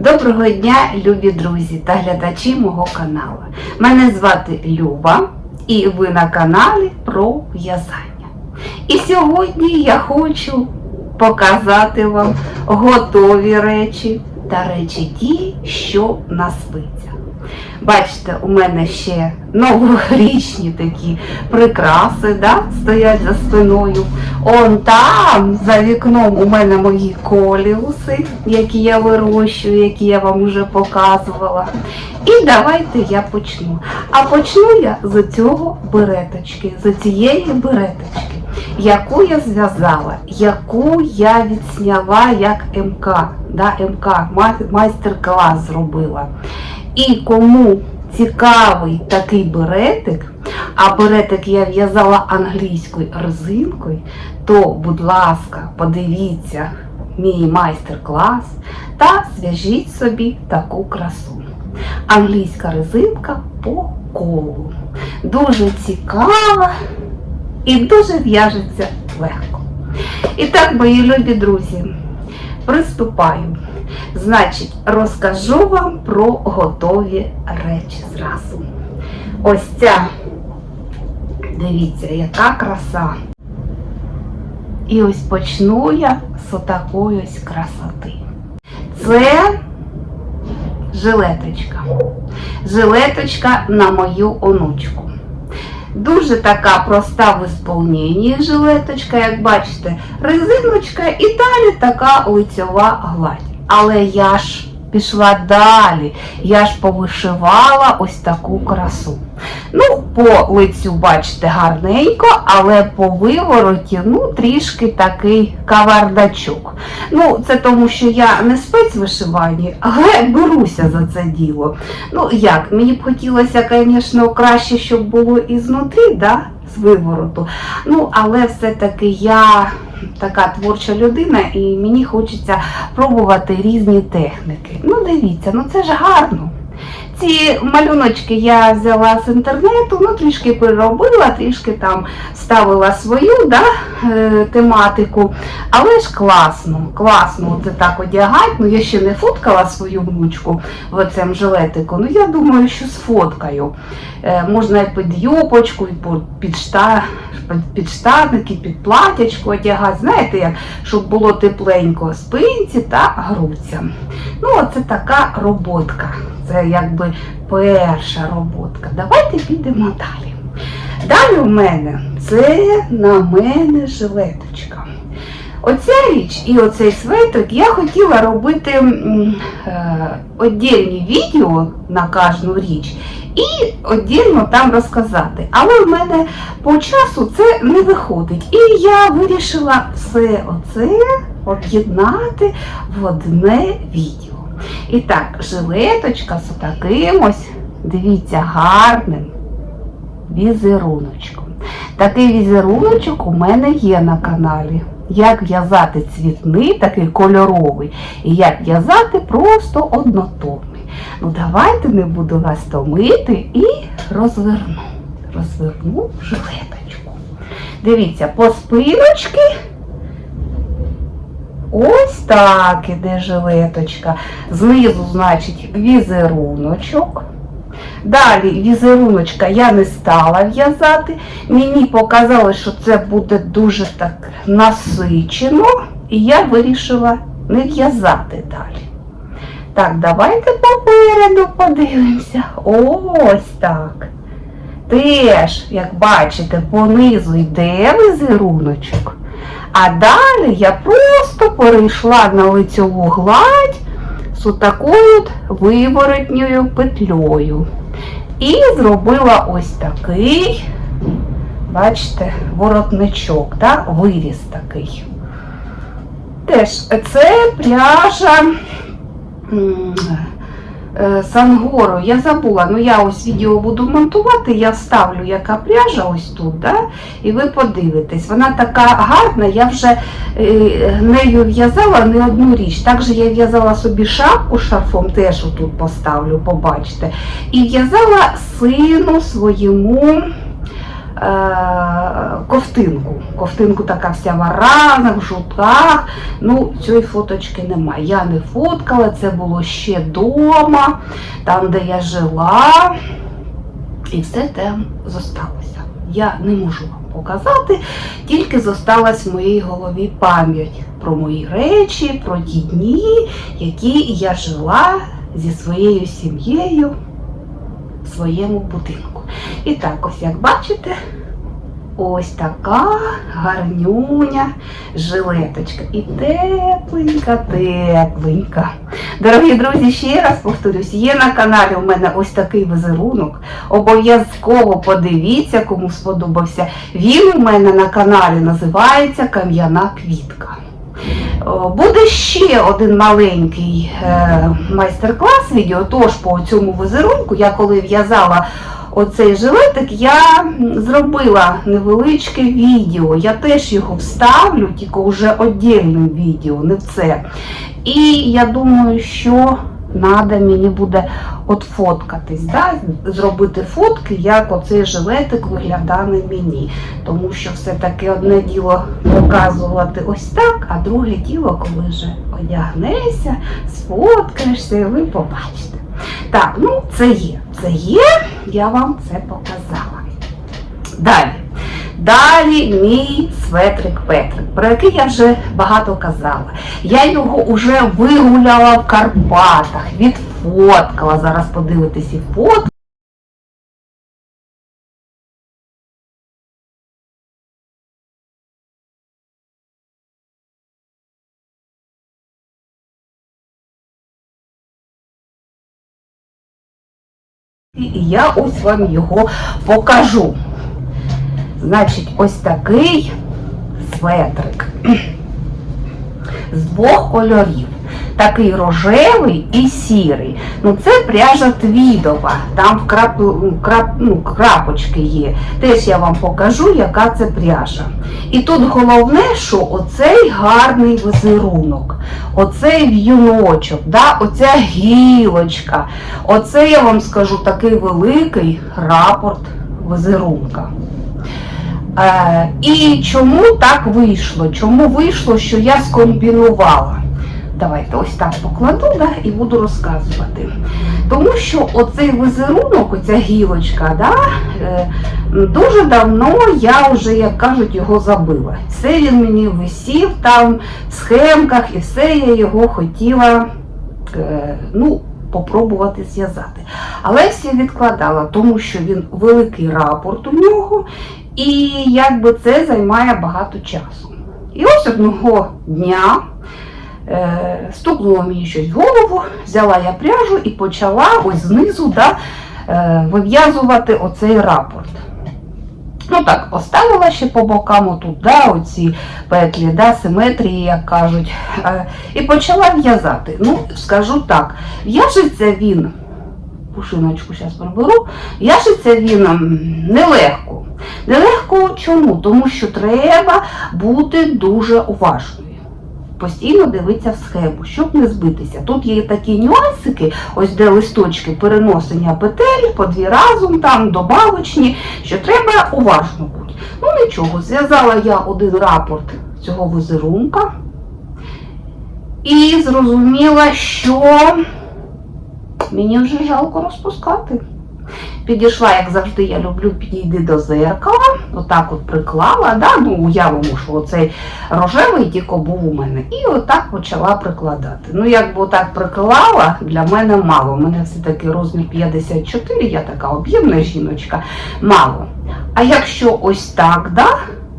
Доброго дня, любі друзі та глядачі мого каналу. Мене звати Люба і ви на каналі про в'язання. І сьогодні я хочу показати вам готові речі та речі ті, що на спицях. Бачите, у мене ще новорічні такі прикраси да, стоять за спиною. Он там, за вікном, у мене мої коліуси, які я вирощую, які я вам вже показувала. І давайте я почну. А почну я з цього береточки, з цієї береточки, яку я зв'язала, яку я відсняла як МК, да, МК, ма- майстер-клас зробила. І кому цікавий такий беретик, а беретик я в'язала англійською резинкою, то, будь ласка, подивіться мій майстер-клас та зв'яжіть собі таку красу. Англійська резинка по колу. Дуже цікава і дуже в'яжеться легко. І так, мої любі друзі, приступаю. Значить, розкажу вам про готові речі зразу. Ось ця, дивіться, яка краса. І ось почну я з отакої ось красоти. Це жилеточка. Жилеточка на мою онучку. Дуже така проста в ісполненні жилеточка, як бачите, резиночка і далі така лицьова гладь. Але я ж пішла далі, я ж повишивала ось таку красу. Ну, по лицю, бачите, гарненько, але по вивороті, ну, трішки такий кавардачок. Ну, це тому, що я не спец в вишиванні, але беруся за це діло. Ну, як, мені б хотілося, звісно, краще, щоб було і знутрі, да, з вивороту. Ну, але все-таки я така творча людина, і мені хочеться пробувати різні техніки. Ну, дивіться, ну це ж гарно. Ці малюночки я взяла з інтернету, ну трішки переробила, трішки там ставила свою да, е, тематику. Але ж класно, класно це так одягати. Ну я ще не фоткала свою внучку в цьому жилетику. Ну я думаю, що сфоткаю. Е, можна і під юбочку, і під, шта, під, штаники, під платячку одягати. Знаєте, як, щоб було тепленько спинці та грудцям. Ну, оце така роботка. Це якби перша роботка. Давайте підемо далі. Далі у мене це на мене жилеточка. Оця річ і оцей светок я хотіла робити е, відео на кожну річ і віддільно там розказати. Але в мене по часу це не виходить. І я вирішила все оце об'єднати в одне відео. І так, жилеточка з таким ось, дивіться, гарним візеруночком. Такий візеруночок у мене є на каналі. Як в'язати цвітний, такий кольоровий, і як в'язати просто однотонний. Ну давайте не буду вас томити і розверну. Розверну жилеточку. Дивіться, по спиночки Ось так іде жилеточка. Знизу, значить, візеруночок. Далі візеруночка я не стала в'язати. Мені показалось, що це буде дуже так насичено, і я вирішила не в'язати далі. Так, давайте попереду подивимося. Ось так. Теж, як бачите, понизу йде візеруночок. А далі я просто перейшла на лицьову гладь з такою от виворотньою петлею. І зробила ось такий, бачите, воротничок, да? виріз такий. Теж це пряжа Сангору. Я забула, ну я ось відео буду монтувати, я вставлю, яка пряжа ось тут, да? і ви подивитесь. Вона така гарна, я вже е, нею в'язала не одну річ. Також я в'язала собі шапку шарфом, теж отут поставлю, побачите. І в'язала сину своєму е, ковтинку. Ковтинку така вся в аранах, в жутках. Ну, цієї фоточки немає. Я не фоткала, це було ще вдома, там, де я жила. І все там зосталося. Я не можу вам показати, тільки зосталась в моїй голові пам'ять про мої речі, про ті дні, які я жила зі своєю сім'єю в своєму будинку. І так, ось як бачите, ось така гарнюня жилеточка. І тепленька, тепленька. Дорогі друзі, ще раз повторюсь, є на каналі у мене ось такий візерунок. Обов'язково подивіться, кому сподобався. Він у мене на каналі називається Кам'яна квітка. Буде ще один маленький е, майстер-клас відео, тож по цьому візерунку, я коли в'язала оцей жилетик, я зробила невеличке відео. Я теж його вставлю, тільки вже віддільним відео, не це. І я думаю, що треба мені буде от фоткатись, да? зробити фотки, як оцей жилетик виглядає на мені. Тому що все-таки одне діло показувати ось так, а друге діло, коли вже одягнешся, сфоткаєшся, і ви побачите. Так, ну це є. Це є, я вам це показала. Далі. Далі мій светрик Петрик, про який я вже багато казала. Я його вже вигуляла в Карпатах, відфоткала. Зараз подивитися і. Я ось вам його покажу. Значить, ось такий светрик з двох кольорів. Такий рожевий і сірий. Ну це пряжа твідова, там крап, крап, ну, крапочки є. Теж я вам покажу, яка це пряжа. І тут головне, що оцей гарний візерунок, оцей в'юночок, да, оця гілочка, оце я вам скажу такий великий рапорт візерунка. Е, і чому так вийшло? Чому вийшло, що я скомбінувала? Давайте ось так покладу да, і буду розказувати. Тому що оцей візерунок, оця гілочка, да, е, дуже давно я вже, як кажуть, його забила. Все він мені висів там в схемках, і все я його хотіла е, ну, попробувати зв'язати. Але все відкладала, тому що він великий рапорт у нього, і якби це займає багато часу. І ось одного дня стукнуло мені щось в голову, взяла я пряжу і почала ось знизу да, е, вив'язувати оцей рапорт. Ну так, поставила ще по бокам отут, да, оці петлі, да, симетрії, як кажуть, е, і почала в'язати. Ну, скажу так, в'яжеться він, пушиночку зараз приберу, в'яжеться він нелегко. Нелегко чому? Тому що треба бути дуже уважною. Постійно дивитися в схему, щоб не збитися. Тут є такі нюансики, ось де листочки переносення петель по дві разом, там добавочні, що треба уважно бути. Ну нічого, зв'язала я один рапорт цього візерунка і зрозуміла, що мені вже жалко розпускати. Підійшла, як завжди, я люблю підійти до зеркала, отак от приклала, да? ну уявимо, що оцей рожевий тільки був у мене. І отак почала прикладати. Ну, якби отак приклала, для мене мало. У мене все-таки розмір 54, я така об'ємна жіночка, мало. А якщо ось так, да?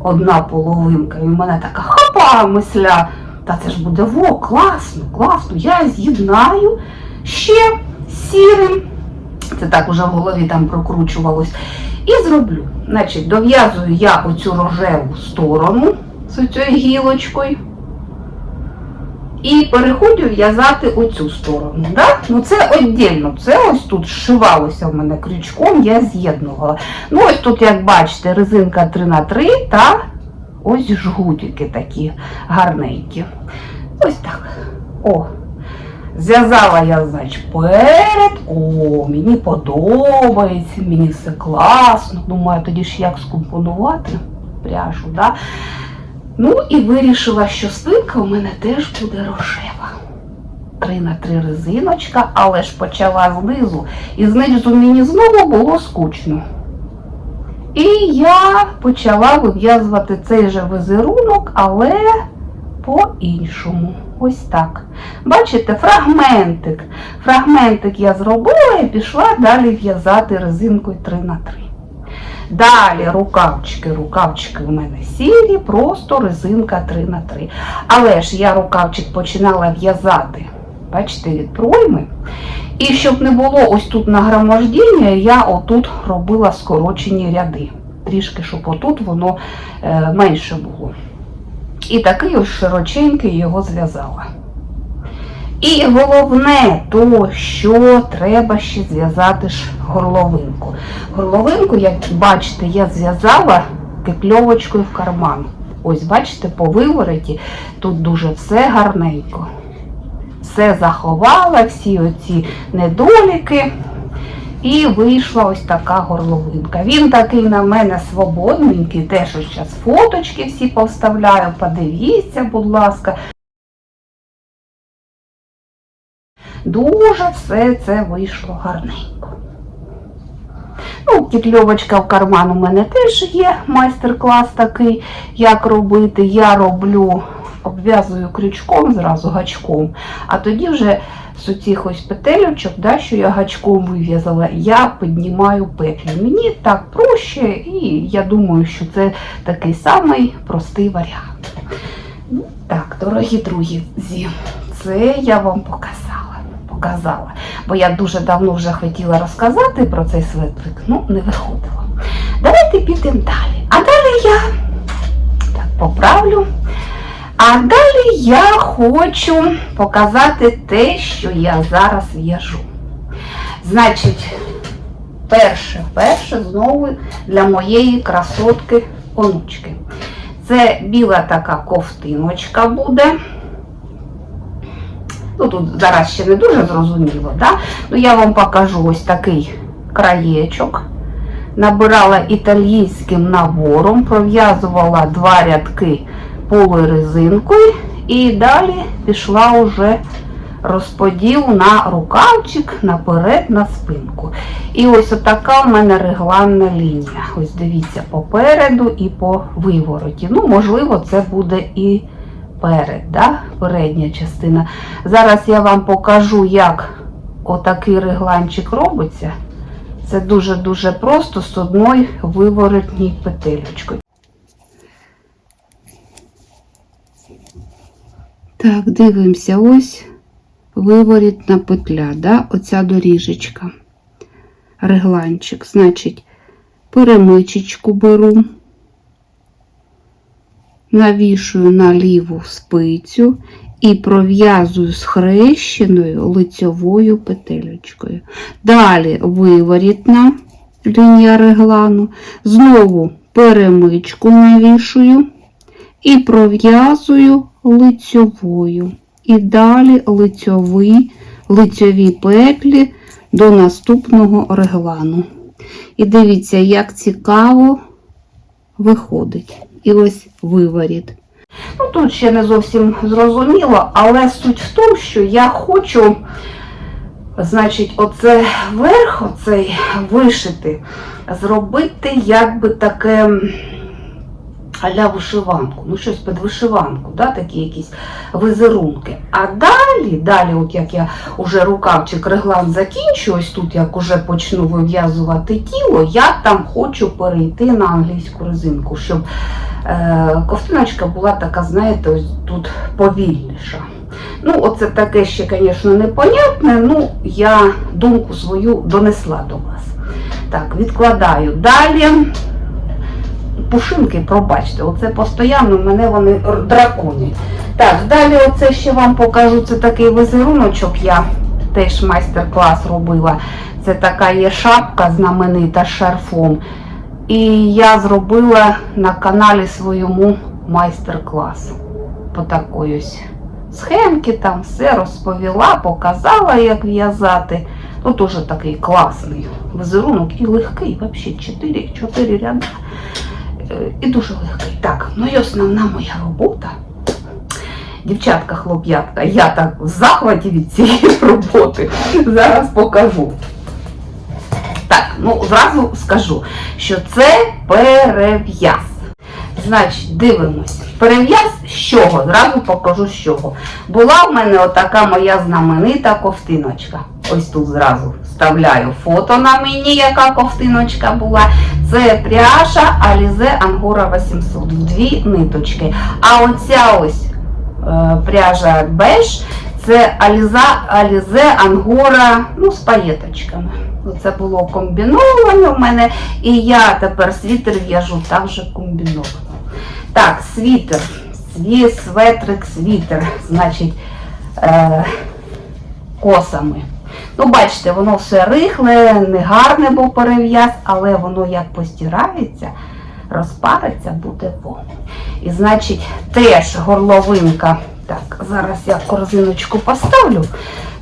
одна половинка, і в мене така хопа мисля, та це ж буде во, класно, класно, я з'єднаю ще сірим. Це так уже в голові там прокручувалось. І зроблю. Значить, дов'язую я оцю рожеву сторону з цією гілочкою. І переходжу в'язати оцю сторону. Да? Ну це віддільно. Це ось тут зшивалося в мене крючком, я з'єднувала. Ну ось тут, як бачите, резинка 3х3 та ось жгутики такі гарненькі. Ось так. О. Зв'язала я, значить, перед, о, мені подобається, мені все класно. Думаю, тоді ж як скомпонувати пряжу, да? Ну і вирішила, що спинка у мене теж буде рожева. Три на три резиночка, але ж почала знизу. І знизу мені знову було скучно. І я почала вив'язувати цей же візерунок, але по-іншому. Ось так. Бачите, фрагментик. Фрагментик я зробила і пішла далі в'язати резинкою 3 на 3 Далі рукавчики, рукавчики у мене сірі, просто резинка 3 на 3 Але ж я рукавчик починала в'язати, бачите, від пройми. І щоб не було ось тут нагромождіння, я отут робила скорочені ряди. Трішки, щоб отут воно е, менше було. І такий ось широченький його зв'язала. І головне то, що треба ще зв'язати ж горловинку. Горловинку, як бачите, я зв'язала кикльовочкою в карман. Ось, бачите, по вивороті тут дуже все гарненько. Все заховала, всі оці недоліки. І вийшла ось така горловинка. Він такий на мене свободненький, теж зараз фоточки всі повставляю, подивіться, будь ласка. Дуже все це вийшло гарненько. Ну, кітльовочка в карман у мене теж є майстер-клас такий, як робити. Я роблю, обв'язую крючком зразу гачком, а тоді вже з оцих ось петелючок, да, що я гачком вив'язала, я піднімаю петлі. Мені так проще, і я думаю, що це такий самий простий варіант. Ну, так, дорогі друзі, це я вам показала. Показала. Бо я дуже давно вже хотіла розказати про цей светлик, ну не виходило. Давайте підемо далі. А далі я так поправлю. А далі я хочу показати те, що я зараз в'яжу. Значить, перше, перше знову для моєї красотки онучки. Це біла така ковтиночка буде. Ну, тут зараз ще не дуже зрозуміло, да? ну я вам покажу ось такий краєчок. Набирала італійським набором, пров'язувала два рядки полурезинкою і далі пішла уже розподіл на рукавчик наперед на спинку. І ось така в мене регланна лінія. Ось дивіться, попереду і по вивороті. Ну, можливо, це буде і перед, да? передня частина. Зараз я вам покажу, як отакий регланчик робиться. Це дуже-дуже просто з одною виворотній петелечкою. Так, дивимося, ось виворітна петля, да? оця доріжечка. Регланчик. Значить, перемичечку беру, навішую на ліву спицю і пров'язую схрещеною лицьовою петелечкою. Далі виворітна лінія реглану, знову перемичку навішую і пров'язую лицьовою. І далі лицьові, лицьові петлі до наступного реглану. І дивіться, як цікаво виходить. І ось виворіт. Ну, тут ще не зовсім зрозуміло, але суть в тому, що я хочу, значить, оце верх, оцей вишити, зробити якби таке аля вишиванку, ну щось під вишиванку, да, такі якісь визерунки. А далі, далі, от як я вже рукавчик реглан закінчу, ось тут як уже почну вив'язувати тіло, я там хочу перейти на англійську резинку, щоб е, ковтиночка була така, знаєте, ось тут повільніша. Ну, оце таке ще, звісно, непонятне, ну, я думку свою донесла до вас. Так, відкладаю далі пушинки, пробачте, оце постійно мене вони драконять. Так, далі оце ще вам покажу, це такий візеруночок, я теж майстер-клас робила. Це така є шапка знаменита з шарфом. І я зробила на каналі своєму майстер-клас. По такої схемки, там все розповіла, показала, як в'язати. Ну, теж такий класний візерунок і легкий, взагалі 4, 4 ряди. І дуже легкий. Так, ну і основна моя робота. Дівчатка, хлоп'ятка, я так в захваті від цієї роботи. Зараз покажу. Так, ну зразу скажу, що це перев'яз. Значить, дивимось. Перев'яз з чого? Зразу покажу з чого. Була в мене отака моя знаменита ковтиночка. Ось тут зразу вставляю фото на мені, яка ковтиночка була. Це пряжа Alize Angora 800 в дві ниточки. А оця ось е, пряжа беж, це Alize, Angora ну, з паєточками. Це було комбіновано в мене, і я тепер світер в'яжу також комбіновано. Так, світер, свій светрик, світер, значить, е, косами. Ну, бачите, воно все рихле, не гарне був перев'яз, але воно як постирається, розпариться, буде во. І значить, теж горловинка. Так, зараз я корзиночку поставлю.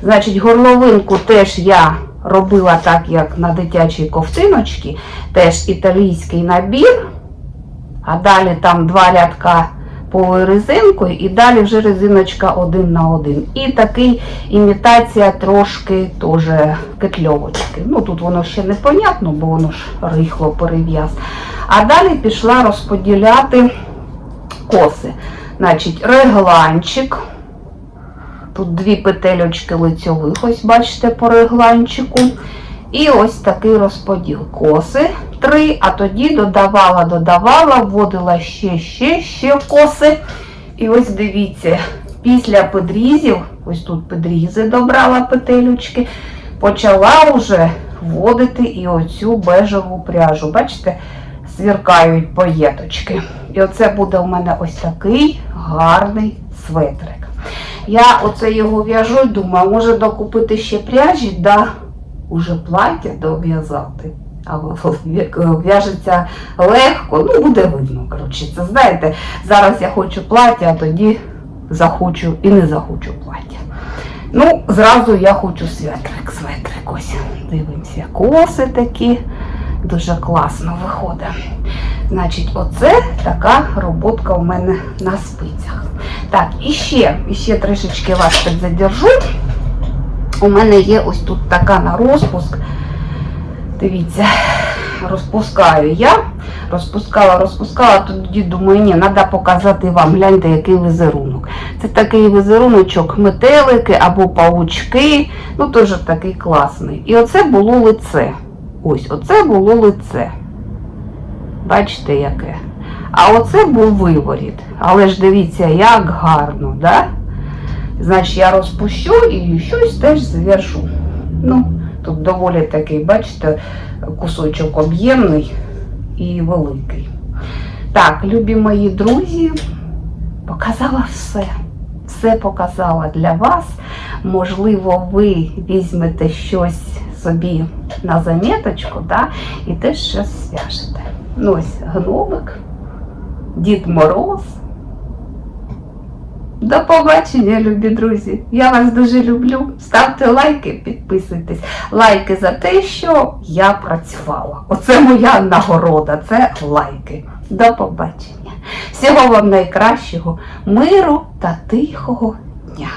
Значить, горловинку теж я робила так, як на дитячій ковтиночці, теж італійський набір. А далі там два рядка полирезинкою і далі вже резиночка один на один. І такий імітація трошки теж кетльовочки. Ну тут воно ще не понятно, бо воно ж рихло перев'яз. А далі пішла розподіляти коси. Значить, регланчик. Тут дві петельочки лицьових, ось бачите, по регланчику. І ось такий розподіл. Коси три, а тоді додавала, додавала, вводила ще, ще, ще коси. І ось дивіться, після підрізів, ось тут підрізи добрала петелючки, почала вже вводити і оцю бежеву пряжу. Бачите, свіркають поєточки. І оце буде у мене ось такий гарний светрик. Я оце його в'яжу і думаю, може докупити ще пряжі, да уже плаття дов'язати. А в'яжеться легко, ну буде видно. коротше. Це знаєте, зараз я хочу плаття, а тоді захочу і не захочу плаття. Ну, зразу я хочу светрик, светрик. Ось дивимося, коси такі. Дуже класно виходить. Значить, оце така роботка у мене на спицях. Так, і ще, і ще трішечки вас підзадержу. У мене є ось тут така на розпуск. Дивіться, розпускаю я. Розпускала, розпускала, тоді думаю, ні, треба показати вам, гляньте, який візерунок. Це такий візеруночок, метелики або паучки, ну теж такий класний. І оце було лице. Ось, оце було лице. Бачите, яке? А оце був виворіт. Але ж дивіться, як гарно, да? Значить, я розпущу і щось теж зв'яжу. Ну, тут доволі такий, бачите, кусочок об'ємний і великий. Так, любі мої друзі, показала все. Все показала для вас. Можливо, ви візьмете щось собі на заміточку, да, і теж щось зв'яжете. Ну, ось гномик, Дід Мороз. До побачення, любі друзі. Я вас дуже люблю. Ставте лайки, підписуйтесь. Лайки за те, що я працювала. Оце моя нагорода, це лайки. До побачення. Всього вам найкращого, миру та тихого дня.